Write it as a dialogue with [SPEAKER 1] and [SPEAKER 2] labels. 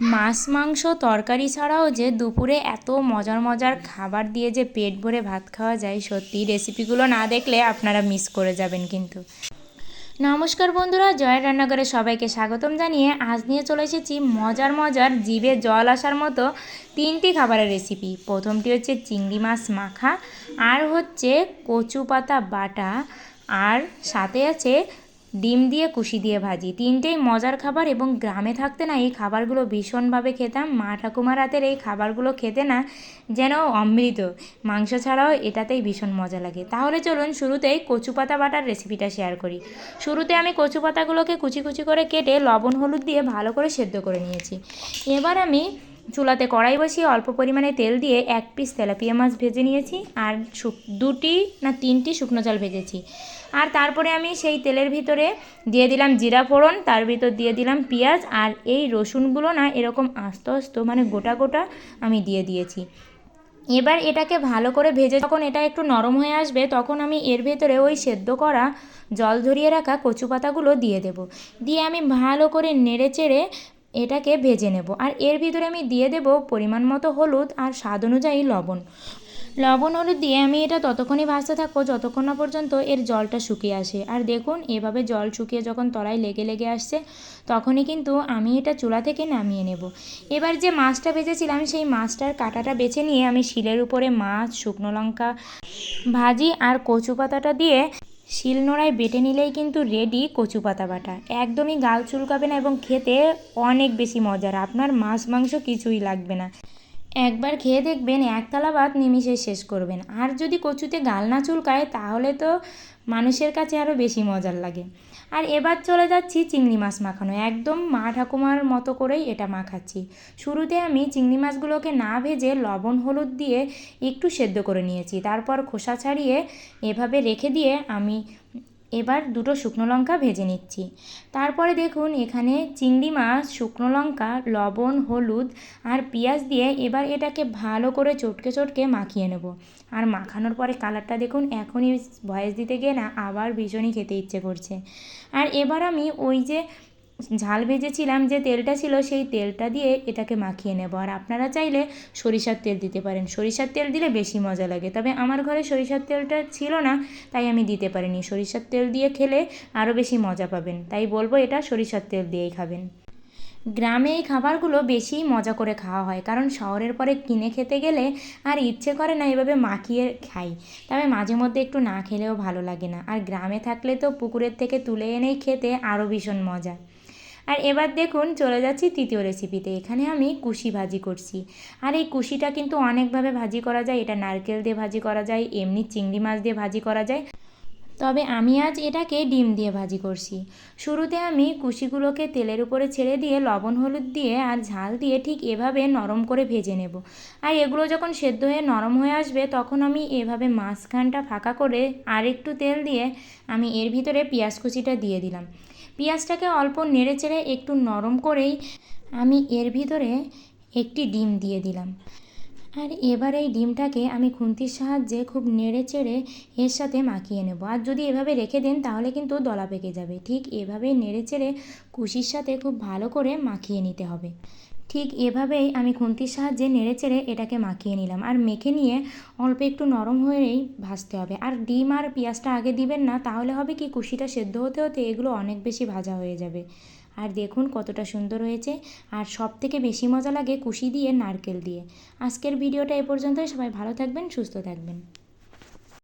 [SPEAKER 1] মাছ, মাংস, তরকারি ছাড়াও যে দুপুরে এত মজার মজার খাবার দিয়ে যে পেট ভরে ভাত খাওয়া যায়, সত্যি রেসিপিগুলো না দেখলে আপনারা মিস করে যাবেন কিন্তু। নমস্কার বন্ধুরা, জয়ের রান্নাঘরে সবাইকে স্বাগতম জানিয়ে আজ নিয়ে চলে এসেছি মজার মজার জিভে জল আসার মতো তিনটি খাবারের রেসিপি প্রথমটি হচ্ছে চিংড়ি মাছ মাখা, আর হচ্ছে কচু পাতা বাটা, আর সাথে আছে ডিম দিয়ে, কুশি দিয়ে ভাজি। তিনটেই মজার খাবার এবং গ্রামে থাকতে না এই খাবারগুলো ভীষণভাবে খেতাম। মা ঠাকুমার হাতের এই খাবারগুলো খেতে না যেন অমৃত। মাংস ছাড়াও এটাতেই ভীষণ মজা লাগে। তাহলে চলুন শুরুতেই কচু পাতা বাটার রেসিপিটা শেয়ার করি। শুরুতে আমি কচু পাতাগুলোকে কুচি কুচি করে কেটে লবণ, হলুদ দিয়ে ভালো করে সেদ্ধ করে নিয়েছি। এবার আমি চুলাতে কড়াই বসিয়ে অল্প পরিমাণে তেল দিয়ে এক পিস তেলাপিয়া মাছ ভেজে নিয়েছি আর দুটি না তিনটি শুকনো চাল ভেজেছি। আর তারপরে আমি সেই তেলের ভিতরে দিয়ে দিলাম জিরা ফোড়ন, তার ভিতর দিয়ে দিলাম পেঁয়াজ আর এই রসুনগুলো না এরকম আস্ত আস্ত মানে গোটা গোটা আমি দিয়ে দিয়েছি। এবার এটাকে ভালো করে ভেজে যখন এটা একটু নরম হয়ে আসবে তখন আমি এর ভেতরে ওই সেদ্ধ করা জল ধরিয়ে রাখা কচু পাতাগুলো দিয়ে দেব। দিয়ে আমি ভালো করে নেড়ে চেড়ে এটাকে ভেজে নেব। আর এর ভিতরে আমি দিয়ে দেব পরিমাণ মতো হলুদ আর স্বাদ অনুযায়ী লবণ। লবণ হলুদ দিয়ে আমি এটা ততক্ষণই ভাজতে থাকব যতক্ষণ না পর্যন্ত এর জলটা শুকিয়ে আসে। আর দেখুন, এভাবে জল শুকিয়ে যখন তলায় লেগে লেগে আসছে, তখনই কিন্তু আমি এটা চুলা থেকে নামিয়ে নেব। এবার যে মাছটা ভেজেছিলাম, সেই মাছটার কাঁটাটা বেছে নিয়ে আমি শিলের উপরে মাছ, শুকনো লঙ্কা ভাজি আর কচু পাতাটা দিয়ে শিলনোড়ায় বেটে নিলেই কিন্তু রেডি কচু পাতা বাটা। একদমই গাল চুলকাবে না এবং খেতে অনেক বেশি মজার। আপনার মাছ মাংস কিছুই লাগবে না। একবার খেয়ে দেখবেন একতলা ভাত নিমিষে শেষ করবেন। আর যদি কচুতে গাল না চুলকায়, তাহলে তো মানুষের কাছে আরও বেশি মজার লাগে। আর এবার চলে যাচ্ছি চিংড়ি মাছ মাখানো। একদম মা ঠাকুমার মতো করেই এটা মাখাচ্ছি। শুরুতে আমি চিংড়ি মাছগুলোকে না ভেজে লবণ, হলুদ দিয়ে একটু সেদ্ধ করে নিয়েছি। তারপর খোসা ছাড়িয়ে এভাবে রেখে দিয়ে আমি এবার দুটো শুকনো লঙ্কা ভেজে নিচ্ছি। তারপরে দেখুন, এখানে চিংড়ি মাছ, শুকনো লঙ্কা, লবণ, হলুদ আর পেঁয়াজ দিয়ে এবার এটাকে ভালো করে চটকে চটকে মাখিয়ে নেব। আর মাখানোর পরে কালারটা দেখুন, এখনই ভয়েস দিতে গিয়ে না, আবার ভীষণই খেতে ইচ্ছে করছে। আর এবার আমি ওই যে ঝাল ভেজেছিলাম যে তেলটা ছিল, সেই তেলটা দিয়ে এটাকে মাখিয়ে নেব। আর আপনারা চাইলে সরিষার তেল দিতে পারেন। সরিষার তেল দিলে বেশি মজা লাগে। তবে আমার ঘরে সরিষার তেলটা ছিল না, তাই আমি দিতে পারিনি। সরিষার তেল দিয়ে খেলে আরও বেশি মজা পাবেন। তাই বলব এটা সরিষার তেল দিয়েই খাবেন। গ্রামে এই খাবারগুলো বেশি মজা করে খাওয়া হয়। কারণ শহরের পরে কিনে খেতে গেলে আর ইচ্ছে করে না এভাবে মাখিয়ে খাই। তবে মাঝে মধ্যে একটু না খেলেও ভালো লাগে না। আর গ্রামে থাকলে তো পুকুরের থেকে তুলে এনেই খেতে আরও ভীষণ মজা। আর এবার দেখুন, চলে যাচ্ছি তৃতীয় রেসিপিতে এখানে আমি কুশি ভাজি করছি। আর এই কুশিটা কিন্তু অনেকভাবে ভাজি করা যায়। এটা নারকেল দিয়ে ভাজি করা যায়, এমনি চিংড়ি মাছ দিয়ে ভাজি করা যায়। তবে আমি আজ এটাকে ডিম দিয়ে ভাজি করছি। শুরুতে আমি কুশিগুলোকে তেলের উপরে ছেড়ে দিয়ে লবণ, হলুদ দিয়ে আর ঝাল দিয়ে ঠিক এভাবে নরম করে ভেজে নেব। আর এগুলো যখন সেদ্ধ হয়ে নরম হয়ে আসবে, তখন আমি এভাবে মাঝখানটা ফাঁকা করে আর একটু তেল দিয়ে আমি এর ভিতরে পেঁয়াজ কুচিটা দিয়ে দিলাম। পেঁয়াজটাকে অল্প নেড়ে চেড়ে একটু নরম করেই আমি এর ভিতরে একটি ডিম দিয়ে দিলাম। আর এবার এই ডিমটাকে আমি খুন্তির সাহায্যে খুব নেড়ে চেড়ে এর সাথে মাখিয়ে নেব। আর যদি এভাবে রেখে দেন, তাহলে কিন্তু দলা পেকে যাবে। ঠিক এভাবে নেড়ে চেড়ে কুশির সাথে খুব ভালো করে মাখিয়ে নিতে হবে। ঠিক এভাবেই আমি খুন্তির সাহায্যে নেড়ে চেড়ে এটাকে মাখিয়ে নিলাম। আর মেখে নিয়ে অল্প একটু নরম হয়েই ভাজতে হবে। আর ডিম আর পেঁয়াজটা আগে দিবেন না, তাহলে হবে কি কুশিটা সেদ্ধ হতে হতে এগুলো অনেক বেশি ভাজা হয়ে যাবে। আর দেখুন কতটা সুন্দর হয়েছে। আর সব থেকে বেশি মজা লাগে কুশি দিয়ে নারকেল দিয়ে। আজকের ভিডিওটা এ পর্যন্তই। সবাই ভালো থাকবেন, সুস্থ থাকবেন।